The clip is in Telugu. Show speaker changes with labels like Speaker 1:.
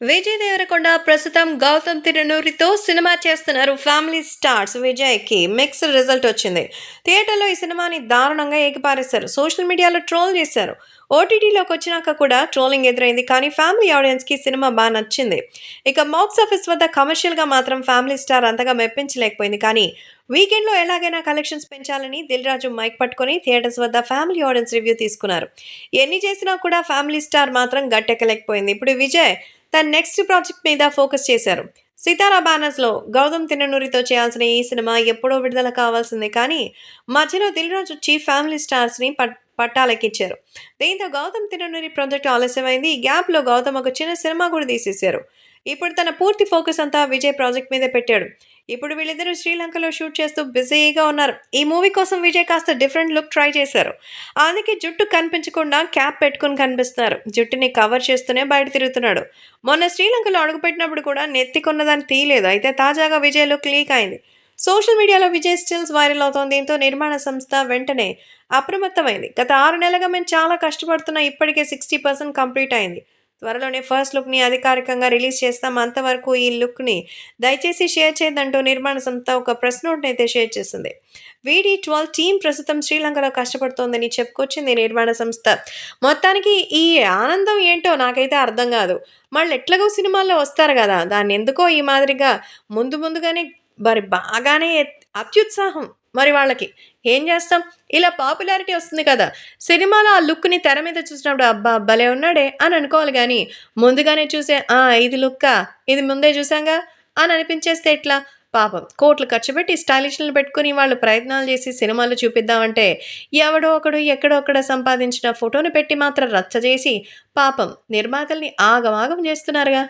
Speaker 1: విజయ్ దేవరకొండ ప్రస్తుతం గౌతమ్ తిరునూరితో సినిమా చేస్తున్నారు ఫ్యామిలీ స్టార్స్ విజయ్కి మిక్స్డ్ రిజల్ట్ వచ్చింది. థియేటర్లో ఈ సినిమాని దారుణంగా ఏకిపారేశారు. సోషల్ మీడియాలో ట్రోల్ చేశారు. ఓటీటీలోకి వచ్చినాక కూడా ట్రోలింగ్ ఎదురైంది కానీ ఫ్యామిలీ ఆడియన్స్కి సినిమా బాగా నచ్చింది. ఇక బాక్స్ ఆఫీస్ వద్ద కమర్షియల్గా మాత్రం ఫ్యామిలీ స్టార్ అంతగా మెప్పించలేకపోయింది కానీ వీకెండ్లో ఎలాగైనా కలెక్షన్స్ పెంచాలని దిల్ రాజు మైక్ పట్టుకొని థియేటర్స్ వద్ద ఫ్యామిలీ ఆడియన్స్ రివ్యూ తీసుకున్నారు. ఎన్ని చేసినా కూడా ఫ్యామిలీ స్టార్ మాత్రం గట్టెక్కలేకపోయింది. ఇప్పుడు విజయ్ తన నెక్స్ట్ ప్రాజెక్ట్ మీద ఫోకస్ చేశారు. సితారా బ్యానర్స్లో గౌతమ్ తిన్ననూరితో చేయాల్సిన ఈ సినిమా ఎప్పుడో విడుదల కావాల్సిందే కానీ మధ్యలో దిల్రాజ్ వచ్చి ఫ్యామిలీ స్టార్స్ని పట్ పట్టాలెక్కించారు దీంతో గౌతమ్ తిన్ననూరి ప్రాజెక్ట్ ఆలస్యమైంది. ఈ గ్యాప్లో గౌతమ్ ఒక చిన్న సినిమా కూడా తీసేశారు. ఇప్పుడు తన పూర్తి ఫోకస్ అంతా విజయ్ ప్రాజెక్ట్ మీద పెట్టాడు. ఇప్పుడు వీళ్ళిద్దరూ శ్రీలంకలో షూట్ చేస్తూ బిజీగా ఉన్నారు. ఈ మూవీ కోసం విజయ్ కాస్త డిఫరెంట్ లుక్ ట్రై చేశారు. అందుకే జుట్టు కనిపించకుండా క్యాప్ పెట్టుకుని కనిపిస్తున్నారు. జుట్టుని కవర్ చేస్తూనే బయట తిరుగుతున్నాడు. మొన్న శ్రీలంకలో అడుగుపెట్టినప్పుడు కూడా నెత్తికొన్నదాన్ని తీయలేదు. అయితే తాజాగా విజయ్ లుక్ లీక్ అయింది. సోషల్ మీడియాలో విజయ్ స్టిల్స్ వైరల్ అవుతోంది. దీంతో నిర్మాణ సంస్థ వెంటనే అప్రమత్తమైంది. గత ఆరు నెలలుగా మేము చాలా కష్టపడుతున్నా ఇప్పటికే సిక్స్టీ పర్సెంట్ కంప్లీట్ అయింది. త్వరలోనే ఫస్ట్ లుక్ని అధికారికంగా రిలీజ్ చేస్తాం. అంతవరకు ఈ లుక్ని దయచేసి షేర్ చేయదంటూ నిర్మాణ సంస్థ ఒక ప్రెస్ నోట్ని అయితే షేర్ చేసింది. వీడి ట్వెల్వ్ టీం ప్రస్తుతం శ్రీలంకలో కష్టపడుతోందని చెప్పుకొచ్చింది నిర్మాణ సంస్థ. మొత్తానికి ఈ ఆనందం ఏంటో నాకైతే అర్థం కాదు. మళ్ళీ ఎట్లాగో సినిమాల్లో వస్తారు కదా. దాన్ని ఎందుకో ఈ మాదిరిగా ముందు ముందుగానే మరి బాగానే అత్యుత్సాహం మరి వాళ్ళకి. ఏం చేస్తాం? ఇలా పాపులారిటీ వస్తుంది కదా. సినిమాలో ఆ లుక్ని తెర మీద చూసినప్పుడు అబ్బా భలే ఉన్నాడే అని అనుకోవాలి కానీ ముందుగానే చూసే ఆ ఇది లుక్కా? ఇది ముందే చూసాంగా? అని అనిపించేస్తే ఎట్లా? పాపం కోట్లు ఖర్చు పెట్టి స్టైలిష్లు పెట్టుకుని వాళ్ళు ప్రయత్నాలు చేసి సినిమాలు చూపిద్దామంటే ఎవడో ఒకడు ఎక్కడో అక్కడ సంపాదించిన ఫోటోని పెట్టి మాత్రం రచ్చ చేసి పాపం నిర్మాతల్ని ఆగమాగం చేస్తున్నారుగా.